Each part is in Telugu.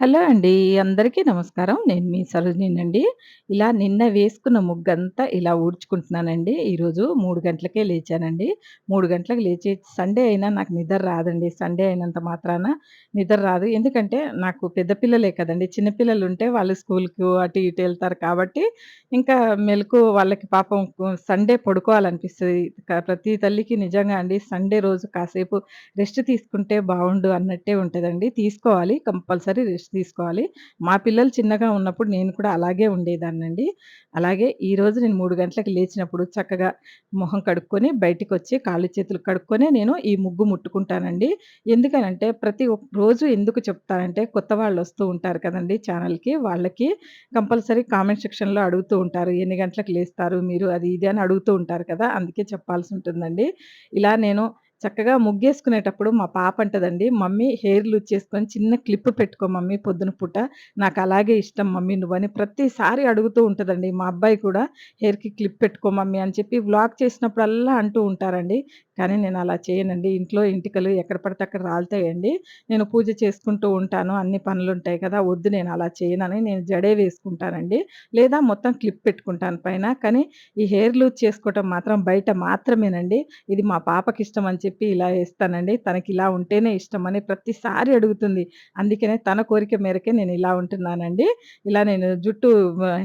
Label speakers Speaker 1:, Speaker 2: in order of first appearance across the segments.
Speaker 1: హలో అండి. అందరికీ నమస్కారం. నేను మీ సరోజినండి ఇలా నిన్న వేసుకున్న ముగ్గంతా ఇలా ఊడ్చుకుంటున్నానండి. ఈరోజు మూడు గంటలకే లేచానండి. మూడు గంటలకు లేచి సండే అయినా నాకు నిద్ర రాదండి. సండే అయినంత మాత్రాన నిద్ర రాదు. ఎందుకంటే నాకు పెద్ద పిల్లలే కదండి చిన్నపిల్లలు ఉంటే వాళ్ళు స్కూల్కి అటు ఇటు వెళ్తారు కాబట్టి ఇంకా మెలకు వాళ్ళకి పాపం సండే పడుకోవాలనిపిస్తుంది ప్రతి తల్లికి నిజంగా అండి సండే రోజు కాసేపు రెస్ట్ తీసుకుంటే బాగుండు అన్నట్టే ఉంటుందండి తీసుకోవాలి కంపల్సరీ రెస్ట్ తీసుకోవాలి. మా పిల్లలు చిన్నగా ఉన్నప్పుడు నేను కూడా అలాగే ఉండేదాన్నండి. అలాగే ఈరోజు నేను మూడు గంటలకు లేచినప్పుడు చక్కగా మొహం కడుక్కొని బయటికి వచ్చి కాళ్ళు చేతులు కడుక్కొనే నేను ఈ ముగ్గు ముట్టుకుంటానండి. ఎందుకనంటే ప్రతి రోజు ఎందుకు చెప్తానంటే కొత్త వాళ్ళు వస్తూ ఉంటారు కదండి ఛానల్‌కి. వాళ్ళకి కంపల్సరీ కామెంట్ సెక్షన్‌లో అడుగుతూ ఉంటారు. ఎన్ని గంటలకు లేస్తారు మీరు అది ఇది అని అడుగుతూ ఉంటారు కదా! అందుకే చెప్పాల్సి ఉంటుందండి ఇలా నేను చక్కగా ముగ్గేసుకునేటప్పుడు మా పాప అంటదండి, "మమ్మీ హెయిర్ లూజ్ చేసుకొని చిన్న క్లిప్ పెట్టుకో మమ్మీ పొద్దున పూట. నాకు అలాగే ఇష్టం మమ్మీ నువ్వని" ప్రతిసారి అడుగుతూ ఉంటుందండి మా అబ్బాయి కూడా "హెయిర్‌కి క్లిప్ పెట్టుకో మమ్మీ" అని చెప్పి వ్లాగ్ చేసినప్పుడల్లా అంటూ ఉంటారండి. కానీ నేను అలా చేయనండి. ఇంట్లో ఇంటికలు ఎక్కడ పడితే అక్కడ రాలుతాయండి. నేను పూజ చేసుకుంటూ ఉంటాను. అన్ని పనులు ఉంటాయి కదా! వద్దు నేను అలా చేయనని నేను జడే వేసుకుంటానండి. లేదా మొత్తం క్లిప్ పెట్టుకుంటాను పైన. కానీ ఈ హెయిర్ లూజ్ చేసుకోవటం మాత్రం బయట మాత్రమేనండి. ఇది మా పాపకి ఇష్టం అని చెప్పి చెప్పి ఇలా వేస్తానండి తనకి ఇలా ఉంటేనే ఇష్టం అని ప్రతిసారి అడుగుతుంది. అందుకనే తన కోరిక మేరకే నేను ఇలా ఉంటున్నానండి. ఇలా నేను జుట్టు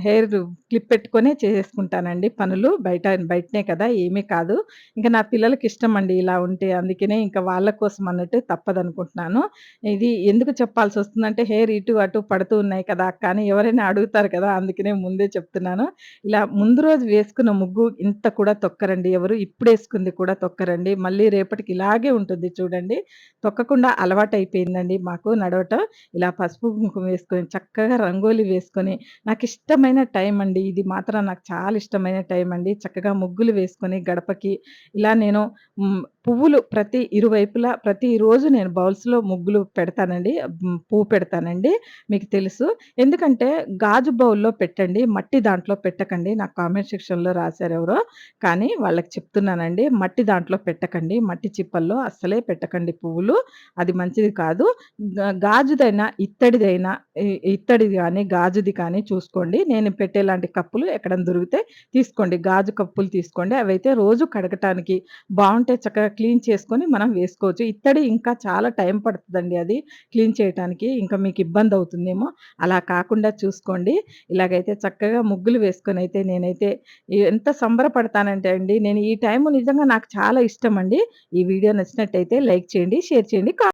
Speaker 1: హెయిర్ క్లిప్ పెట్టుకొని చేసేసుకుంటానండి పనులు. బయట బయటనే కదా! ఏమీ కాదు. ఇంకా నా పిల్లలకి ఇష్టం అండి ఇలా ఉంటే. అందుకనే ఇంకా వాళ్ళ కోసం అన్నట్టు తప్పదనుకుంటున్నాను. ఇది ఎందుకు చెప్పాల్సి వస్తుందంటే హెయిర్ ఇటు అటు పడుతూ ఉన్నాయి కదా కానీ ఎవరైనా అడుగుతారు కదా! అందుకనే ముందే చెప్తున్నాను. ఇలా ముందు రోజు వేసుకున్న ముగ్గు ఇంత కూడా తొక్కరండి ఎవరు. ఇప్పుడేసుకుంది కూడా తొక్కరండి. మళ్ళీ రేపు ఎప్పటికి ఇలాగే ఉంటుంది చూడండి. తొక్కకుండా అలవాటయిపోయిందండి మాకు నడవటం. ఇలా పసుపు, కుంకుమ వేసుకొని చక్కగా రంగోలి వేసుకొని నాకు ఇష్టమైన టైం అండి. ఇది మాత్రం నాకు చాలా ఇష్టమైన టైం అండి. చక్కగా ముగ్గులు వేసుకొని గడపకి ఇలా నేను పువ్వులు ప్రతి ఇరువైపులా ప్రతిరోజు నేను బౌల్స్‌లో ముగ్గులు పెడతానండి. పువ్వు పెడతానండి. మీకు తెలుసు. ఎందుకంటే గాజు బౌల్‌లో పెట్టండి. మట్టి దాంట్లో పెట్టకండి. నాకు కామెంట్ సెక్షన్‌లో రాసారెవరో. కానీ వాళ్ళకి చెప్తున్నానండి. మట్టి దాంట్లో పెట్టకండి. మట్టి చిప్పల్లో అస్సలే పెట్టకండి పువ్వులు. అది మంచిది కాదు. గాజుదైనా, ఇత్తడిదైనా ఇత్తడిది కానీ గాజుది కానీ చూసుకోండి. నేను పెట్టేలాంటి కప్పులు ఎక్కడ దొరికితే తీసుకోండి. గాజు కప్పులు తీసుకోండి. అవైతే రోజు కడగటానికి బాగుంటే చక్కగా క్లీన్ చేసుకొని మనం వేసుకోవచ్చు. ఇత్తడి ఇంకా చాలా టైం పడుతుందండి అది క్లీన్ చేయటానికి. ఇంకా మీకు ఇబ్బంది అవుతుందేమో అలా కాకుండా చూసుకోండి. ఇలాగైతే చక్కగా ముగ్గులు వేసుకొని అయితే నేనైతే ఎంత సంబరపడతానంటే అండి, నేను ఈ టైము నిజంగా నాకు చాలా ఇష్టం అండి ఈ వీడియో నచ్చినట్టయితే లైక్ చేయండి, షేర్ చేయండి,